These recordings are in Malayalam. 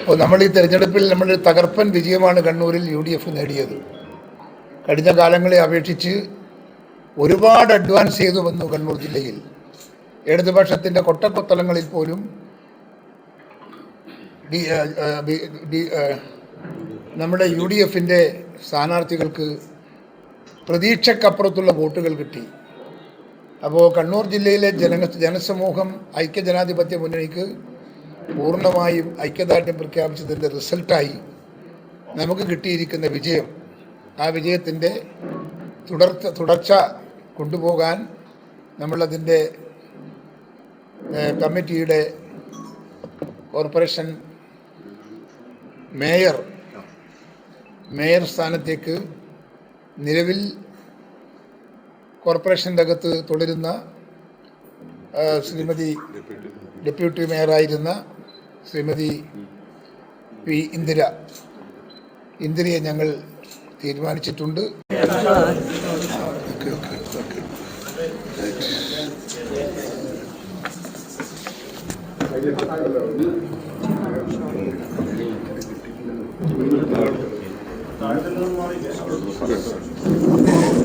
അപ്പോൾ നമ്മൾ ഈ തെരഞ്ഞെടുപ്പിൽ നമ്മൾ തകർപ്പൻ വിജയമാണ് കണ്ണൂരിൽ യു ഡി എഫ് നേടിയത്. കഴിഞ്ഞ കാലങ്ങളെ അപേക്ഷിച്ച് ഒരുപാട് അഡ്വാൻസ് ചെയ്തു വന്നു കണ്ണൂർ ജില്ലയിൽ. ഇടതുപക്ഷത്തിന്റെ കൊട്ടക്കൊത്തലങ്ങളിൽ പോലും നമ്മുടെ യു ഡി എഫിന്റെ സ്ഥാനാർത്ഥികൾക്ക് പ്രതീക്ഷക്കപ്പുറത്തുള്ള വോട്ടുകൾ കിട്ടി. അപ്പോൾ കണ്ണൂർ ജില്ലയിലെ ജന ജനസമൂഹം ഐക്യജനാധിപത്യ മുന്നണിക്ക് പൂർണമായും ഐക്യദാർഢ്യം പ്രഖ്യാപിച്ചതിന്റെ റിസൾട്ടായി നമുക്ക് കിട്ടിയിരിക്കുന്ന വിജയം ആ വിജയത്തിന്റെ തുടർച്ച തുടർച്ച കൊണ്ടുപോകാൻ നമ്മളതിന്റെ കമ്മിറ്റിയുടെ കോർപ്പറേഷൻ മേയർ മേയർ സ്ഥാനത്തേക്ക് നിലവിൽ കോർപ്പറേഷന്റെ അകത്ത് തുടരുന്ന ശ്രീമതി ഡെപ്യൂട്ടി മേയറായിരുന്ന ശ്രീമതി പി ഇന്ദിര. ഇന്ദിരയെ ഞങ്ങൾ തീരുമാനിച്ചിട്ടുണ്ട്. ഓക്കെ ഓക്കെ ഓക്കെ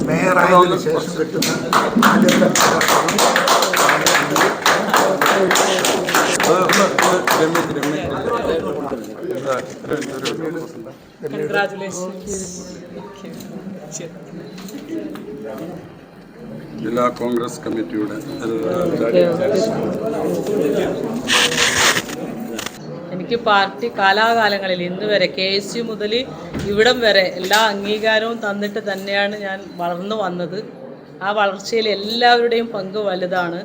മേയറായതിനു ശേഷം കിട്ടുന്ന ആദ്യത്തെ ജില്ലാ കോൺഗ്രസ് കമ്മിറ്റിയുടെ എനിക്ക് പാർട്ടി കാലാകാലങ്ങളിൽ ഇന്ന് വരെ കെ എസ് യു മുതൽ ഇവിടം വരെ എല്ലാ അംഗീകാരവും തന്നിട്ട് തന്നെയാണ് ഞാൻ വളർന്നു വന്നത്. ആ വളർച്ചയിൽ എല്ലാവരുടെയും പങ്ക് വലുതാണ്.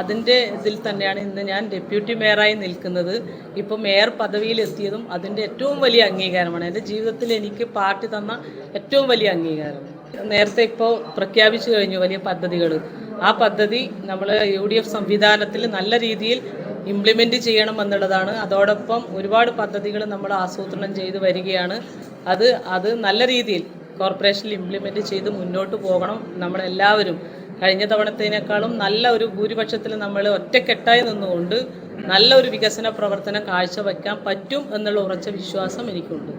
അതിന്റെ ഇതിൽ തന്നെയാണ് ഇന്ന് ഞാൻ ഡെപ്യൂട്ടി മേയറായി നിൽക്കുന്നത്. ഇപ്പോൾ മേയർ പദവിയിൽ എത്തിയതും അതിന്റെ ഏറ്റവും വലിയ അംഗീകാരമാണ്. എന്റെ ജീവിതത്തിൽ എനിക്ക് പാർട്ടി തന്ന ഏറ്റവും വലിയ അംഗീകാരം. നേരത്തെ ഇപ്പോൾ പ്രഖ്യാപിച്ചു കഴിഞ്ഞു വലിയ പദ്ധതികൾ ആ പദ്ധതി നമ്മൾ യു ഡി എഫ് സംവിധാനത്തിൽ നല്ല രീതിയിൽ ഇംപ്ലിമെന്റ് ചെയ്യണം എന്നുള്ളതാണ്. അതോടൊപ്പം ഒരുപാട് പദ്ധതികൾ നമ്മൾ ആസൂത്രണം ചെയ്ത് വരികയാണ്. അത് അത് നല്ല രീതിയിൽ കോർപ്പറേഷനിൽ ഇംപ്ലിമെന്റ് ചെയ്ത് മുന്നോട്ട് പോകണം നമ്മളെല്ലാവരും. കഴിഞ്ഞ തവണത്തേനേക്കാളും നല്ല ഒരു ഭൂരിപക്ഷത്തിൽ നമ്മൾ ഒറ്റക്കെട്ടായി നിന്നുകൊണ്ട് നല്ല ഒരു വികസന പ്രവർത്തനം കാഴ്ചവെക്കാൻ പറ്റും എന്നുള്ള ഉറച്ച വിശ്വാസം എനിക്കുണ്ട്.